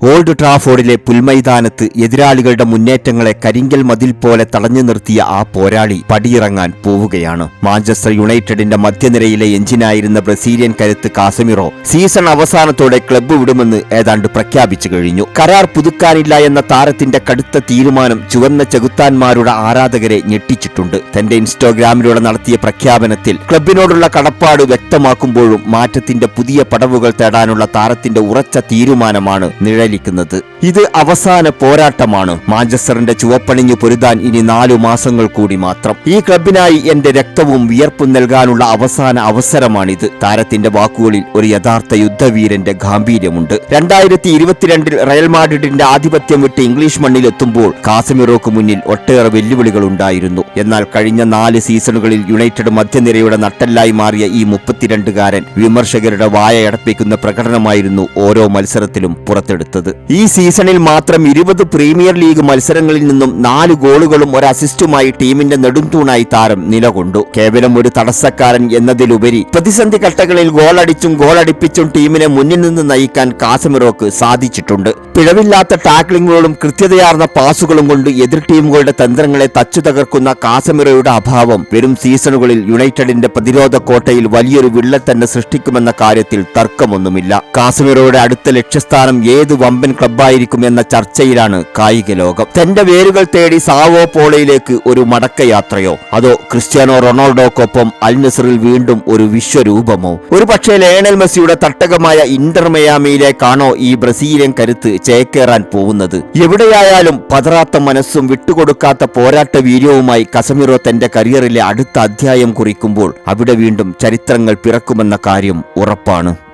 Old ട്രാഫോർഡിലെ പുൽമൈതാനത്ത് എതിരാളികളുടെ മുന്നേറ്റങ്ങളെ കരിങ്കൽ മതിൽ പോലെ തടഞ്ഞു നിർത്തിയ ആ പോരാളി പടിയിറങ്ങാൻ പോവുകയാണ്. മാഞ്ചസ്റ്റർ യുണൈറ്റഡിന്റെ മധ്യനിരയിലെ എഞ്ചിനായിരുന്ന ബ്രസീലിയൻ കരുത്ത് കാസമിറോ സീസൺ അവസാനത്തോടെ ക്ലബ്ബ് വിടുമെന്ന് ഏതാണ്ട് പ്രഖ്യാപിച്ചു കഴിഞ്ഞു. കരാർ പുതുക്കാനില്ല എന്ന താരത്തിന്റെ കടുത്ത തീരുമാനം ചുവന്ന ചെകുത്താന്മാരുടെ ആരാധകരെ ഞെട്ടിച്ചിട്ടുണ്ട്. തന്റെ ഇൻസ്റ്റാഗ്രാമിലൂടെ നടത്തിയ പ്രഖ്യാപനത്തിൽ ക്ലബിനോടുള്ള കടപ്പാട് വ്യക്തമാക്കുമ്പോഴും മാറ്റത്തിന്റെ പുതിയ പടവുകൾ തേടാനുള്ള താരത്തിന്റെ ഉറച്ച തീരുമാനമാണ് നിഴലിക്കുന്നത് ഇത് അവസാന പോരാട്ടമാണ്. മാഞ്ചസ്റ്ററിന്റെ ചുവപ്പണിഞ്ഞു പൊരുതാൻ ഇനി നാലു മാസങ്ങൾ കൂടി മാത്രം. ഈ ക്ലബിനായി എന്റെ രക്തവും വിയർപ്പും നൽകാനുള്ള അവസാന അവസരമാണിത്. താരത്തിന്റെ വാക്കുകളിൽ ഒരു യഥാർത്ഥ യുദ്ധവീരന്റെ ഗാംഭീര്യമുണ്ട്. രണ്ടായിരത്തി ഇരുപത്തിരണ്ടിൽ റയൽ മാഡ്രിഡിന്റെ ആധിപത്യം വിട്ട് ഇംഗ്ലീഷ് മണ്ണിലെത്തുമ്പോൾ കാസമിറോക്ക് മുന്നിൽ ഒട്ടേറെ വെല്ലുവിളികൾ ഉണ്ടായിരുന്നു. എന്നാൽ കഴിഞ്ഞ നാല് സീസണുകളിൽ യുണൈറ്റഡ് മധ്യനിരയുടെ നട്ടല്ലായി മാറിയ ഈ മുപ്പത്തിരണ്ടുകാരൻ വിമർശകരുടെ വായയടപ്പിക്കുന്ന പ്രകടനമായിരുന്നു ഓരോ മത്സരത്തിലും പുറത്തെടുത്തത്. ഈ സീസണിൽ മാത്രം ഇരുപത് പ്രീമിയർ ലീഗ് മത്സരങ്ങളിൽ നിന്നും നാല് ഗോളുകളും ഒരു അസിസ്റ്റുമായി ടീമിന്റെ നെടുംതൂണായി താരം നിലകൊണ്ടു. കേവലം ഒരു തടസ്സക്കാരൻ എന്നതിലുപരി പ്രതിസന്ധി ഘട്ടങ്ങളിൽ ഗോളടിച്ചും ഗോളടിപ്പിച്ചും ടീമിനെ മുന്നിൽ നിന്ന് നയിക്കാൻ കാസമിറോക്ക് സാധിച്ചിട്ടുണ്ട്. പിഴവില്ലാത്ത ടാക്ലിങ്ങുകളും കൃത്യതയാർന്ന പാസുകളും കൊണ്ട് എതിർ ടീമുകളുടെ തന്ത്രങ്ങളെ തച്ചു തകർക്കുന്ന കാസമിറോയുടെ അഭാവം വരും സീസണുകളിൽ യുണൈറ്റഡിന്റെ പ്രതിരോധ കോട്ടയിൽ വലിയൊരു വിള്ളൽ തന്നെ സൃഷ്ടിക്കുമെന്ന കാര്യത്തിൽ തർക്കമൊന്നുമില്ല. കാസമിറോയുടെ അടുത്ത ലക്ഷ്യസ്ഥാനം ഏത് വമ്പൻ ക്ലബ്ബായിരിക്കും എന്ന ചർച്ചയിലാണ് കായിക ലോകം. തന്റെ വേരുകൾ തേടി സാവോ പോളയിലേക്ക് ഒരു മടക്കയാത്രയോ അതോ ക്രിസ്ത്യാനോ റൊണാൾഡോക്കൊപ്പം അൽ നസറിൽ വീണ്ടും ഒരു വിശ്വരൂപമോ? ഒരു പക്ഷേ ലയണൽ മെസ്സിയുടെ തട്ടകമായ ഇന്റർ മയാമിയിലേക്കാണോ ഈ ബ്രസീലിയൻ കരുത്ത് ചേക്കേറാൻ പോകുന്നത്? എവിടെയായാലും പതറാത്ത മനസ്സും വിട്ടുകൊടുക്കാത്ത പോരാട്ട വീര്യവുമായി കസമിറോ തന്റെ കരിയറിലെ അടുത്ത അധ്യായം കുറിക്കുമ്പോൾ അവിടെ വീണ്ടും ചരിത്രങ്ങൾ പിറക്കുമെന്ന കാര്യം ഉറപ്പാണ്.